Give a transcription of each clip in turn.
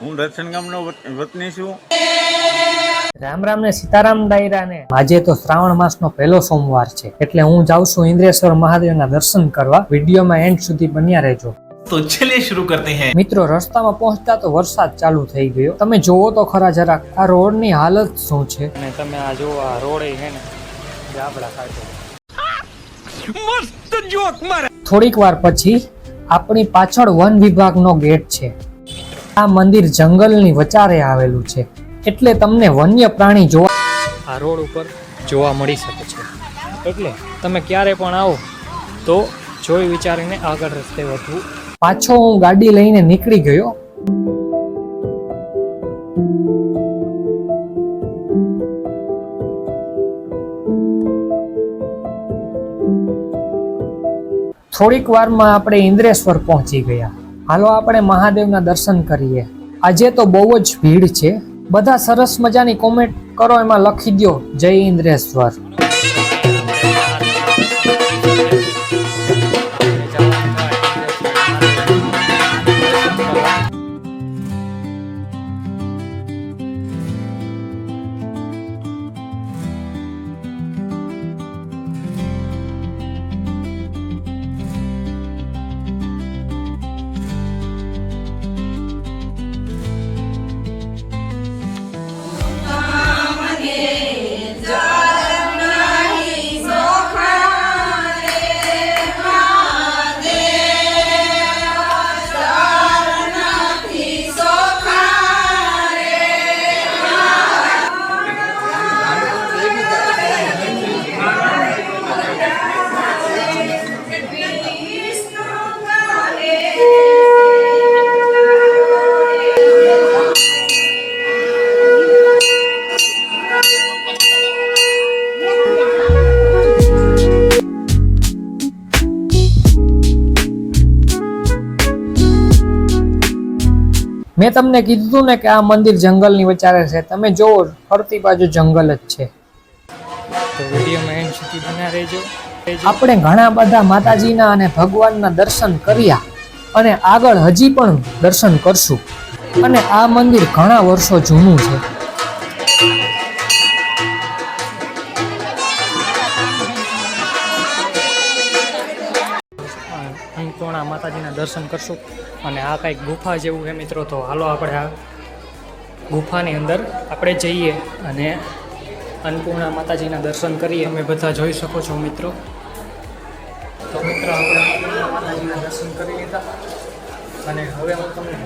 હું રતન ગામનો વતની છું. રામ રામ ને સીતારામ ડાયરાને આજે તો શ્રાવણ માસનો પહેલો સોમવાર છે. એટલે હું જાઉં છું ઇન્દ્રેશ્વર મહાદેવના દર્શન કરવા. વિડીયોમાં એન્ડ સુધી બન્યા રહેજો. તો ચલીએ શરૂ કરતે હૈ. મિત્રો રસ્તામાં પહોંચતા તો વરસાદ ચાલુ થઈ ગયો. તમે જોવો તો ખરા જરાક આ રોડની હાલત શું છે? અને તમે આ જો આ રોડ હે ને જાબડા ખાતો મસ્ત જોક મારે. થોડીક વાર પછી આપણી પાછળ વન વિભાગ નો ગેટ છે. આ મંદિર જંગલની વચારે આવેલું છે. એટલે તમને વન્ય પ્રાણી જોવા આ રોડ ઉપર જોવા મળી શકે છે. એટલે તમે ક્યારે પણ આવો તો જોઈ વિચારીને આગળ રસ્તે વધવું પાછો હું ગાડી લઈને નીકળી ગયો. થોડીક વારમાં આપણે ઇન્દ્રેશ્વર પહોંચી ગયા. હાલો આપણે મહાદેવના દર્શન કરીએ. આજે તો બહુ જ ભીડ છે. બધા સરસ મજાની કોમેન્ટ કરો, એમાં લખી દો જય ઇન્દ્રેશ્વર. મેં તમને કીધું ને કે આ મંદિર જંગલની વચારે છે. તમે જોવો ફરતી બાજુ જંગલ જ છે. તો વિડીયોમાં એન્ડ સુધી બન્યા રહેજો. આપણે ઘણા બધા માતાજીના અને ભગવાનના દર્શન કર્યા અને આગળ હજી પણ દર્શન કરશું. અને આ મંદિર ઘણા વર્ષો જૂનું છે. માતાજીના દર્શન કરશું અને આ કંઈક ગુફા જેવું છે મિત્રો, તો હાલો આપણે આ ગુફાની અંદર આપણે જઈએ અને અન્નપૂર્ણા માતાજીના દર્શન કરીએ. અમે બધા જોઈ શકો છો મિત્રો. તો મિત્રો, આપણે માતાજીના દર્શન કરી લીધા અને હવે હું તમને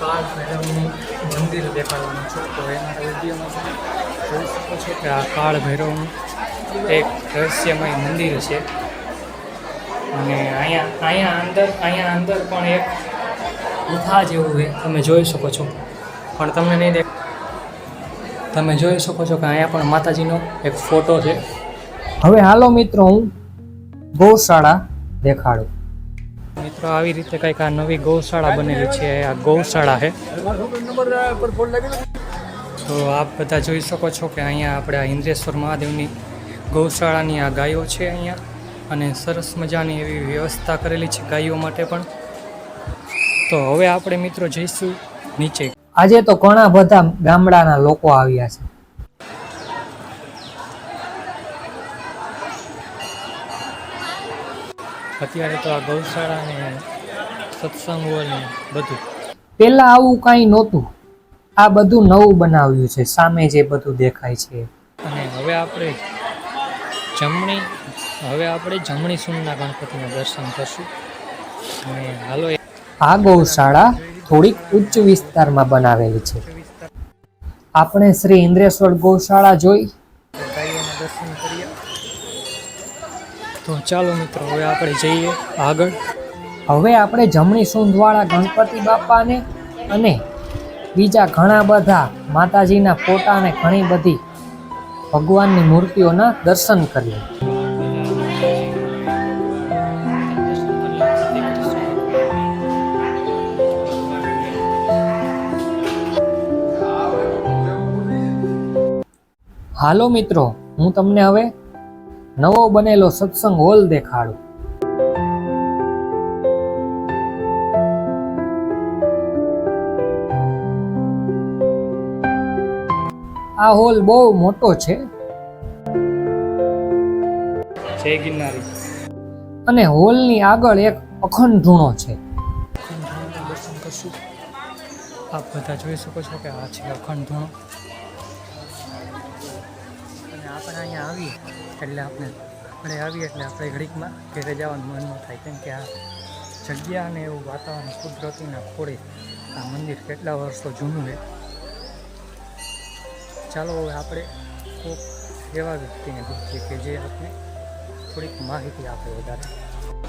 કાળ ભૈરવનું મંદિર દેખાડવાનું છું. તો એના વિડીયોમાં તમે જોઈ શકો છો કે આ કાળ ભૈરવનું એક રહસ્યમય મંદિર છે. અને અહીંયા અહીંયા અંદર અહીંયા અંદર પણ એક ગુફા જેવું છે. તમે જોઈ શકો છો. પણ તમને નહીં દેખ તમે જોઈ શકો છો કે અહીંયા પણ માતાજીનો એક ફોટો છે. હવે હાલો મિત્રો, હું ગૌશાળા દેખાડું. મિત્રો, આવી રીતે કંઈક આ નવી ગૌશાળા બનેલી છે. આ ગૌશાળા છે. તો આપ બધા જોઈ શકો છો કે અહીંયા આપણે આ ઇન્દ્રેશ્વર મહાદેવની ગૌશાળાની આ ગાયો છે અહીંયા. અને સરસ મજાની એવી વ્યવસ્થા કરેલી છે ગાયો માટે પણ. તો હવે આપણે મિત્રો જઈશું નીચે. આજે તો ઘણા બધા ગામડાના લોકો આવ્યા છે. અત્યારે તો આ ગૌશાળા ને સત્સંગ ને બધું. પેલા આવું કાંઈ નહોતું. આ બધું નવું બનાવ્યું છે. સામે જે બધું દેખાય છે. અને હવે આપણે જમણી હવે આપણે જમણી સુનના ગણપતિના દર્શન કરશું. અને હાલો આ ગૌશાળા થોડીક ઉચ્ચ વિસ્તારમાં બનાવેલી છે. આપણે શ્રી ઇન્દ્રેશ્વર ગૌશાળા જોઈ. દર્શન કરીએ. તો ચાલો મિત્રો હવે આપણે જઈએ આગળ. હવે આપણે જમણી સૂંઢવાળા ગણપતિ બાપાને અને બીજા ઘણા બધા માતાજીના ફોટા અને ઘણી બધી ભગવાનની મૂર્તિઓના દર્શન કરીએ. હાલો મિત્રો હું તમને હવે નવો બનેલો સત્સંગ હોલ દેખાડું. આ હોલ બહુ મોટો છે. અને હોલની આગળ એક અખંડ ધૂણો છે. આપ બધા જોઈ શકો છો કે આ છે અખંડ ધૂણો. આપણે અહીંયા આવીએ એટલે આપણે આપણે આવીએ એટલે આપણે ઘડીકમાં ઘેરે જવાનું મન ન થાય કેમ કે આ જગ્યા અને એવું વાતાવરણ કુદરતીના ખોળે આ મંદિર કેટલા વર્ષો જૂનું છે. ચાલો હવે આપણે કોઈક એવા વ્યક્તિને પૂછીએ કે જે આપણે થોડીક માહિતી આપે વધારે.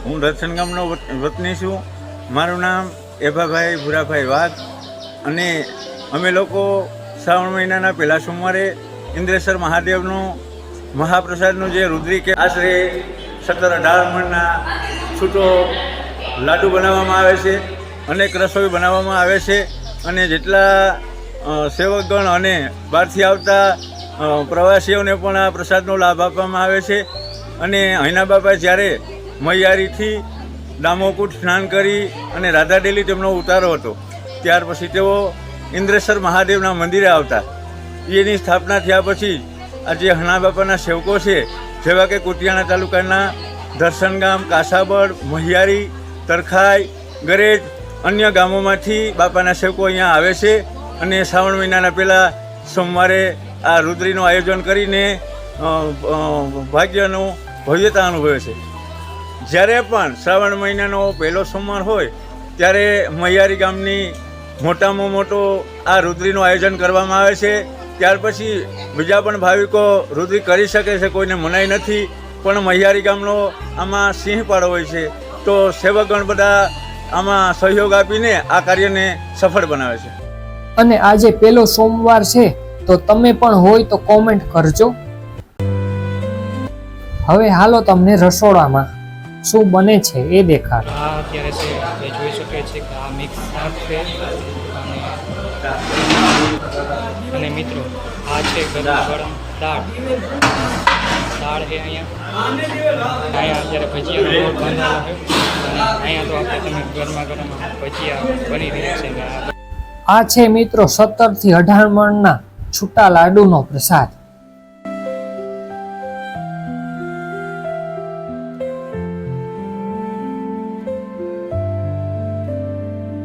હું દર્શન ગામનો વત- વતની છું. મારું નામ એભાભાઈ ભૂરાભાઈ વાઘ અને અમે લોકો શ્રાવણ મહિનાના પહેલા સોમવારે ઇન્દ્રેશ્વર મહાદેવનું મહાપ્રસાદનું જે રુદ્રિક આશરે સત્તર અઢાર મણના છૂટો લાડુ બનાવવામાં આવે છે, અનેક રસોઈ બનાવવામાં આવે છે અને જેટલા સેવકગણ અને બહારથી આવતા પ્રવાસીઓને પણ આ પ્રસાદનો લાભ આપવામાં આવે છે અને અહીંના બાપા જ્યારે મૈયારીથી દામોકૂટ સ્નાન કરી અને રાધા ડેલી તેમનો ઉતારો હતો, ત્યાર પછી તેઓ ઇન્દ્રેશ્વર મહાદેવના મંદિરે આવતા. એની સ્થાપના થયા પછી આ જે હણા બાપાના સેવકો છે, જેવા કે કુતિયાણા તાલુકાના દર્શનગામ કાસાબડ, મહિયારી, તરખાઈ, ગરેજ, અન્ય ગામોમાંથી બાપાના સેવકો અહીંયા આવે છે અને શ્રાવણ મહિનાના પહેલાં સોમવારે આ રુદ્રીનું આયોજન કરીને ભાગ્યનું ભવ્યતા અનુભવે છે. જ્યારે પણ શ્રાવણ મહિનાનો પહેલો સોમવાર હોય, ત્યારે મૈયારી ગામની મોટામાં મોટો આ રુદ્રીનું આયોજન કરવામાં આવે છે. ત્યાર પછી બીજા પણ ભાવિકો રુદ્ધિ કરી શકે છે, કોઈને મનાઈ નથી. પણ મહિયારી ગામનો આમાં સિંહ પાડો હોય છે, તો સેવકગણ બધા આમાં સહયોગ આપીને આ કાર્યને સફળ બનાવે છે. અને આજે પેલો સોમવાર છે, તો તમે પણ હોય તો કોમેન્ટ કરજો. હવે હાલો તમને રસોડામાં. શું બને છે એ દેખાડ. આ અત્યારે છે આપણે જોઈ શકીએ છીએ કે આ મિક્સ શાક છે. અને મિત્રો આ છે ગરમ ગરમ દાળ. દાળ છે અહીંયા. અહીંયા અત્યારે ભજીયાનો લોટ બાંધવાનો છે. અહીંયા તો આપણે તમે ગરમા ગરમ ભજીયા બની રહ્યા છે. આ આ છે મિત્રો સત્તરથી અઢાર મણના છૂટા લાડુનો પ્રસાદ.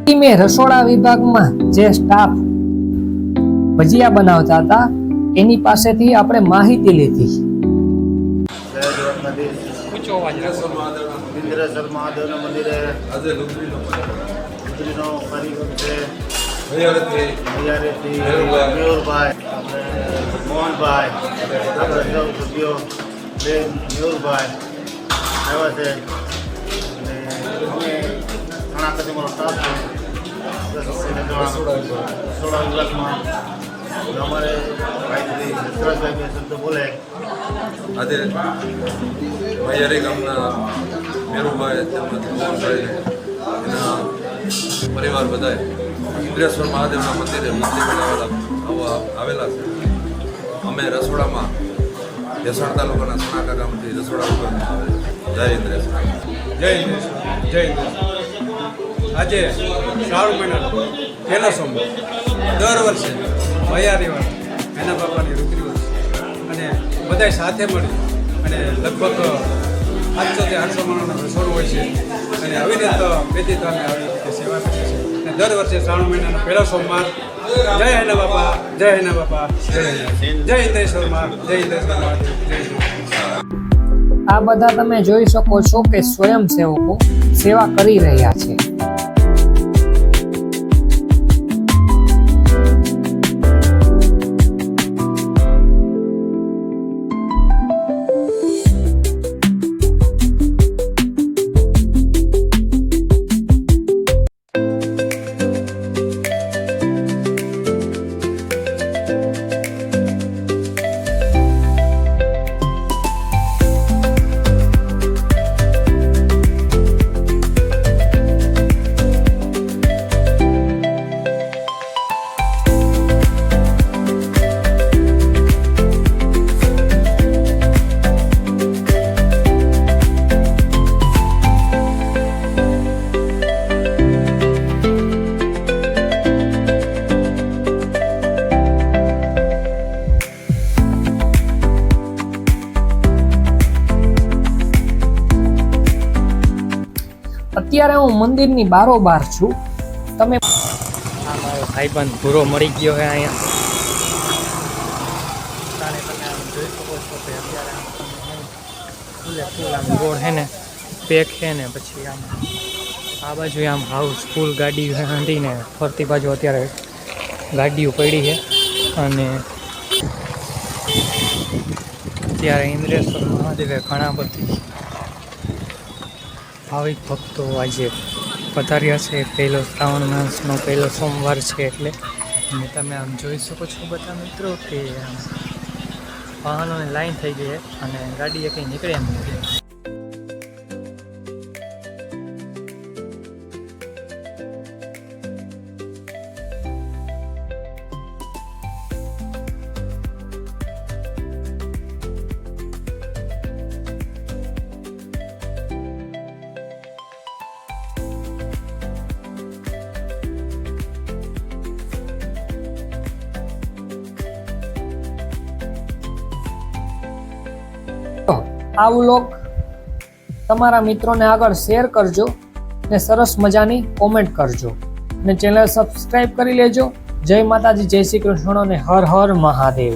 મેં રસોડા વિભાગમાં જે સ્ટાફ ભજીયા બનાવતા હતા એની પાસેથી આપણે માહિતી લીધી. મોહનભાઈ શબ્દ બોલે આજે મૈયારી ગામના મેરુભાઈ તેમજ મોહનભાઈ એના પરિવાર બધાએ ઇન્દ્રેશ્વર મહાદેવના મંદિરે મંદિર બનાવેલા, આવા આવેલા છે. અમે રસોડામાં ભેસાણ તાલુકાના સણાકા ગામથી રસોડા ઉપર જય ઇન્દ્રેશ્વર જય ઇન્દ્રેશ્વર જય હિન્દેશ્વર આજે શ્રાવણ મહિનાનો પહેલો સોમવાર. દર વર્ષે મયારીવાર એના બાપાની રૂકરી વર્ષ. અને બધાય સાથે મળી અને લગભગ આઠસોથી આઠસો માણસનો રસોડું હોય છે. અને અવિરત વ્યતીત અમે આવી રીતે સેવા કરીએ છીએ. અને દર વર્ષે શ્રાવણ મહિનાનો પહેલો સોમવાર. જય હેના બાપા, જય હેના બાપા, જય જય હિન્દેશ્વરમાં જય હિન્દેશ્વરમાં જય આ બધા તમે જોઈ શકો છો કે સ્વયંસેવકો સેવા કરી રહ્યા છે. અત્યારે હું મંદિરની બારોબાર છું. તમે મારો ભાઈબંધ ભૂરો મળી ગયો છે અહીંયા અત્યારે ગોળ છે ને, પેક છે ને, પછી આમ આ બાજુ આમ હાઉસફુલ ગાડી હાંડીને ફરતી બાજુ અત્યારે ગાડીઓ પડી છે અને ત્યારે ઇન્દ્રેશ્વર મહાદેવે ઘણા બધી ભાવિક ભક્તો આજે પધાર્યા છે. પહેલો શ્રાવણ માસનો પહેલો સોમવાર છે એટલે અને તમે આમ જોઈ શકો છો બધા મિત્રો કે આમ વાહનોની લાઈન થઈ ગઈ અને ગાડી કંઈ નીકળે એમ નથી. આ વ્લોગ તમારા મિત્રોને આગળ શેર કરજો ને સરસ મજાની કોમેન્ટ કરજો. ને ચેનલ સબસ્ક્રાઈબ કરી લેજો. જય માતાજી, જય શ્રી કૃષ્ણ અને હર હર મહાદેવ.